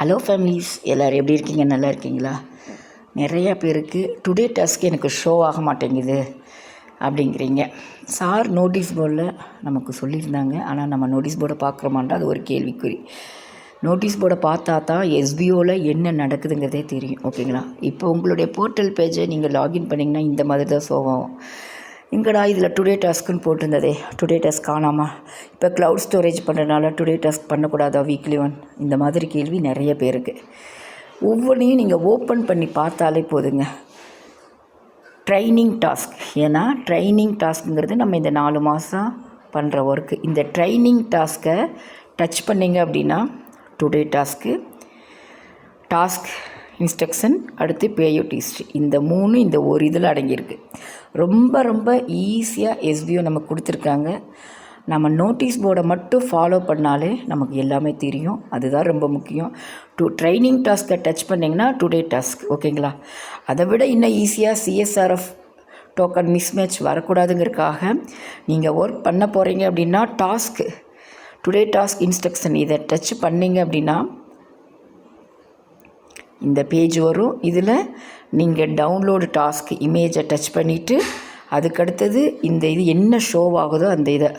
Hello families எல்லோரும் எப்படி இருக்கீங்க? நல்லா இருக்கீங்களா? நிறையா பேருக்கு டுடே டாஸ்க் எனக்கு ஷோ ஆக மாட்டேங்குது அப்படிங்கிறீங்க. சார் நோட்டீஸ் போர்டில் நமக்கு சொல்லியிருந்தாங்க. ஆனால் நம்ம நோட்டீஸ் போர்டை பார்க்குறோமான்றது அது ஒரு கேள்விக்குறி. நோட்டீஸ் போர்டை பார்த்தா தான் எஸ்பிஓவில் என்ன நடக்குதுங்கிறதே தெரியும். ஓகேங்களா இப்போ உங்களுடைய போர்ட்டல் பேஜை நீங்கள் லாகின் பண்ணிங்கன்னா இந்த மாதிரி தான் ஷோ ஆகும். எங்கடா இதில் டுடே டாஸ்க்குன்னு போட்டிருந்ததே? டுடே டாஸ்க் காணாமா. இப்போ க்ளவுட் ஸ்டோரேஜ் பண்ணுறதுனால டுடே டாஸ்க் பண்ணக்கூடாதா வீக்லி ஒன் இந்த மாதிரி கேள்வி நிறைய பேருக்கு. ஒவ்வொன்றையும் நீங்கள் ஓப்பன் பண்ணி பார்த்தாலே போதுங்க. ட்ரைனிங் டாஸ்க் ஏன்னா ட்ரைனிங் டாஸ்க்குங்கிறது நம்ம இந்த நாலு மாதம் பண்ணுற ஒர்க்கு இந்த ட்ரைனிங் டாஸ்க்கை டச் பண்ணிங்க அப்படின்னா டுடே டாஸ்க்கு டாஸ்க் இன்ஸ்ட்ரக்ஷன் அடுத்து பேஅவுட் ஹிஸ்ட்ரி. இந்த மூணு இந்த ஒரு இதில் அடங்கியிருக்கு. ரொம்ப ரொம்ப ஈஸியாக எஸ்பிஓ நமக்கு கொடுத்துருக்காங்க. நம்ம நோட்டீஸ் போர்டை மட்டும் ஃபாலோ பண்ணாலே நமக்கு எல்லாமே தெரியும். அதுதான் ரொம்ப முக்கியம். டு ட்ரைனிங் டாஸ்க்கை டச் பண்ணிங்கன்னா டுடே டாஸ்க் ஓகேங்களா அதை விட இன்னும் ஈஸியாக சிஎஸ்ஆர்எஃப் டோக்கன் மிஸ்மேட்ச் வரக்கூடாதுங்கிறதுக்காக நீங்கள் ஒர்க் பண்ண போகிறீங்க அப்படின்னா டாஸ்க்கு டுடே டாஸ்க் இன்ஸ்ட்ரக்ஷன் இதை டச் பண்ணிங்க அப்படின்னா இந்த பேஜ் வரும். இதில் நீங்கள் டவுன்லோடு டாஸ்க் இமேஜை டச் பண்ணிவிட்டு அதுக்கடுத்தது இந்த இது என்ன ஷோ ஆகுதோ அந்த இதை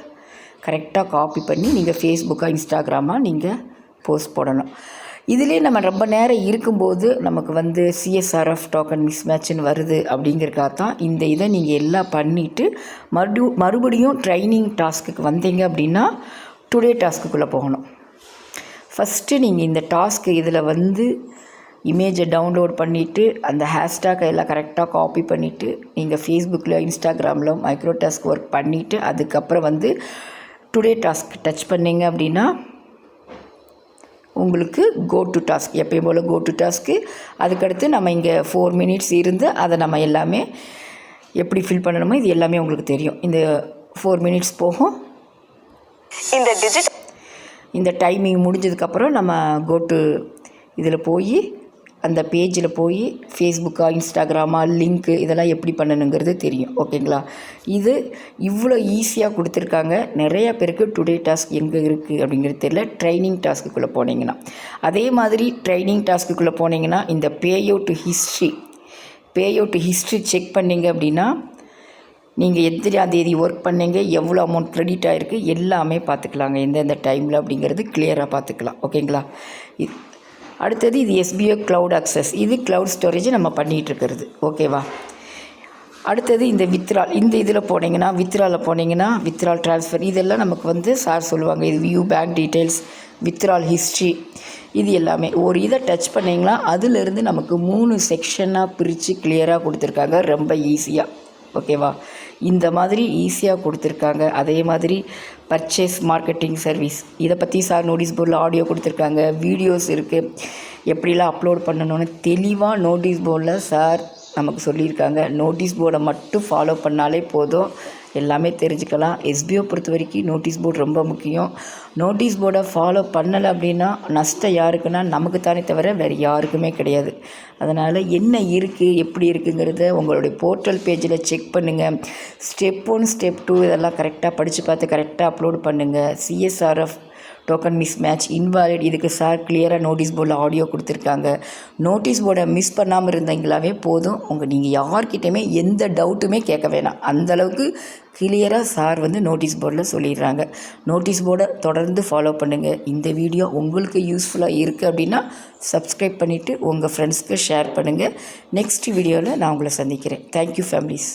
கரெக்டாக காப்பி பண்ணி நீங்கள் ஃபேஸ்புக்காக இன்ஸ்டாகிராமாக நீங்கள் போஸ்ட் போடணும். இதுலேயே நம்ம ரொம்ப நேரம் இருக்கும்போது நமக்கு வந்து சிஎஸ்ஆர்எஃப் டோக்கன் மிஸ் மேட்ச்னு வருது அப்படிங்கிறக்காக தான் இந்த இதை நீங்கள் எல்லாம் பண்ணிவிட்டு மறுபடி மறுபடியும் ட்ரைனிங் டாஸ்க்குக்கு வந்தீங்க அப்படின்னா டுடே டாஸ்க்குள்ளே போகணும். ஃபஸ்ட்டு நீங்கள் இந்த டாஸ்க்கு இதில் வந்து இமேஜை டவுன்லோட் பண்ணிவிட்டு அந்த ஹேஷ்டாக் எல்லாம் கரெக்டாக காப்பி பண்ணிவிட்டு நீங்கள் ஃபேஸ்புக்கில் இன்ஸ்டாகிராமில் மைக்ரோ டாஸ்க் ஒர்க் பண்ணிவிட்டு அதுக்கப்புறம் வந்து டுடே டாஸ்க் டச் பண்ணிங்க அப்படின்னா உங்களுக்கு கோ டு டாஸ்க் எப்பயும் போல் கோ டு டாஸ்க்கு அதுக்கடுத்து நம்ம இங்கே ஃபோர் மினிட்ஸ் இருந்து அதை நம்ம எல்லாமே எப்படி ஃபில் பண்ணணுமோ இது எல்லாமே உங்களுக்கு தெரியும். இந்த ஃபோர் மினிட்ஸ் போகும். இந்த டிஜிட் இந்த டைமிங் முடிஞ்சதுக்கப்புறம் நம்ம கோ டு இதில் போய் அந்த பேஜில் போய் ஃபேஸ்புக்கா இன்ஸ்டாகிராமா லிங்க்கு இதெல்லாம் எப்படி பண்ணணுங்கிறது தெரியும். ஓகேங்களா? இது இவ்வளோ ஈஸியாக கொடுத்துருக்காங்க. நிறைய பேருக்கு டுடே டாஸ்க் எங்கே இருக்குது அப்படிங்கிறது தெரியல. ட்ரைனிங் டாஸ்க்குள்ளே போனீங்கன்னா. அதே மாதிரி ட்ரைனிங் டாஸ்க்குள்ளே போனீங்கன்னா இந்த payout history payout history check பண்ணிங்க அப்படின்னா நீங்கள் எத்தனாம் தேதி ஒர்க் பண்ணீங்க எவ்வளோ அமௌண்ட் க்ரெடிட் ஆகிருக்கு எல்லாமே பார்த்துக்கலாங்க. எந்தெந்த டைமில் அப்படிங்கிறது கிளியராக பார்த்துக்கலாம். ஓகேங்களா? இது அடுத்தது இது எஸ்பிஓ க்ளவுட் அக்சஸ் இது க்ளவுட் ஸ்டோரேஜ் நம்ம பண்ணிகிட்ருக்கிறது ஓகேவா அடுத்தது இந்த வித்ரால் இந்த இதில் போனீங்கன்னா வித்ராவில் போனீங்கன்னா வித்ரால் ட்ரான்ஸ்ஃபர் இதெல்லாம் நமக்கு வந்து சார் சொல்லுவாங்க. இது view bank details withdrawal history இது எல்லாமே. ஒரு இதை டச் பண்ணிங்கன்னா அதிலிருந்து நமக்கு மூணு செக்ஷனாக பிரித்து கிளியராக கொடுத்துருக்காங்க. ரொம்ப ஈஸியாக ஓகேவா இந்த மாதிரி ஈஸியாக கொடுத்துருக்காங்க. அதே மாதிரி பர்ச்சேஸ் மார்க்கெட்டிங் சர்வீஸ் இதை பற்றி சார் நோட்டீஸ் போர்டில் ஆடியோ கொடுத்துருக்காங்க. வீடியோஸ் இருக்குது எப்படிலாம் அப்லோட் பண்ணணும்னு தெளிவாக நோட்டீஸ் போர்டில் சார் நமக்கு சொல்லியிருக்காங்க. நோட்டீஸ் போர்டை மட்டும் ஃபாலோ பண்ணாலே போதும். எல்லாமே தெரிஞ்சுக்கலாம். எஸ்பிஓ பொறுத்த வரைக்கும் நோட்டீஸ் போர்டு ரொம்ப முக்கியம். நோட்டீஸ் போர்டை ஃபாலோ பண்ணலை அப்படின்னா நஷ்டம் யாருக்குன்னா நமக்கு தானே தவிர வேறு யாருக்குமே கிடையாது. அதனால் என்ன இருக்குது எப்படி இருக்குங்கிறத உங்களுடைய போர்ட்டல் பேஜில் செக் பண்ணுங்கள் ஸ்டெப் ஒன் ஸ்டெப் டூ இதெல்லாம் கரெக்டாக படித்து பார்த்து கரெக்டாக அப்லோட் பண்ணுங்கள் CSRF token mismatch invalid இதுக்கு சார் கிளியராக நோட்டீஸ் போர்டில் ஆடியோ கொடுத்துருக்காங்க. நோட்டீஸ் போர்டை மிஸ் பண்ணாமல் இருந்தீங்களாவே போதும். உங்கள் நீங்கள் யார்கிட்டையுமே எந்த டவுட்டுமே கேட்க வேணாம். அந்தளவுக்கு கிளியராக சார் வந்து நோட்டீஸ் போர்டில் சொல்லிடுறாங்க. நோட்டீஸ் போர்டை தொடர்ந்து ஃபாலோ பண்ணுங்கள் இந்த வீடியோ உங்களுக்கு யூஸ்ஃபுல்லாக இருக்குது அப்படின்னா சப்ஸ்கிரைப் பண்ணிவிட்டு உங்கள் ஃப்ரெண்ட்ஸ்க்கு ஷேர் பண்ணுங்கள் நெக்ஸ்ட் வீடியோவில் நான் உங்களை சந்திக்கிறேன். Thank you families